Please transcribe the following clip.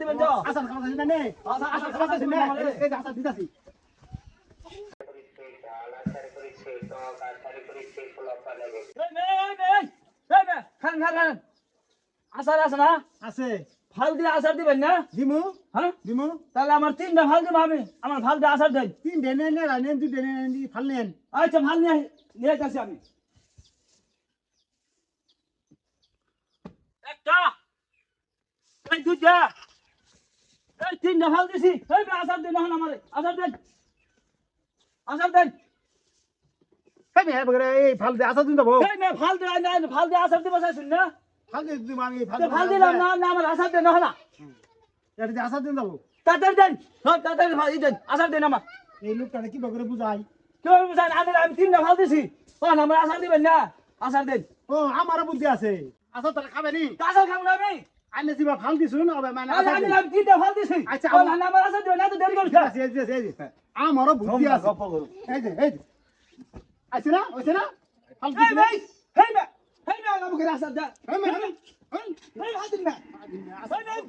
দিবেন তো না। না। এই দিতাছি। আসার আছে না? আছে। ফাল দিয়ে আসার দিবেন না? দিমু। হ্যাঁ? দিমু। তাহলে আমার তিনটা ফাল দিব আমি। আমার ফাল দিয়ে আসার দেন। তিন ডেনে নে রানেন দুই ডেনে নে ফাল নেন। আচ্ছা ফাল নিয়ে নিয়ে যাচ্ছি আমি। একটা। দুইটা। এই তিনটা ফাল দিছি। এই আসার দেন এখন আমারে। আসার দেন। আসার দেন। এই মে বগরে এই ফাল দে আসা দিন যাব। এই মে ফাল আসার চাইছুন না? ফাল দে দিমু আমি ফাল ফাল দিলাম না না আমার আসার দেন না এটা দিন দেন ফাল দেন আসার দেন আমার এই লোকটা কি বগরে বুঝাই কেউ বুঝান আমি আমি তিনটা ফাল দিছি। তখন আমার আসার দিবেন না। আসার দেন। ও আমারও বুদ্ধি আছে। আসা তারা খাবে নি আসার খাব না আমি আইনে সিবা ফাল দিছুন হবে মানে আমি আসা আমি দিন। আমি তিনটা ফাল দিছি আচ্ছা, তখন আমার- আমার আসার দিবেন না তো দেরি করছ ঠিক আছে, এই যে, এই যে। আমারও বুদ্ধি আছে গপ্প করো। এই যে এই যে আছে না হইছে না ফাল এই দিছি ভাই হেই না হেই না আমাকে আসার দা এই মে, এই মে, এই। এই হাত দিন না এই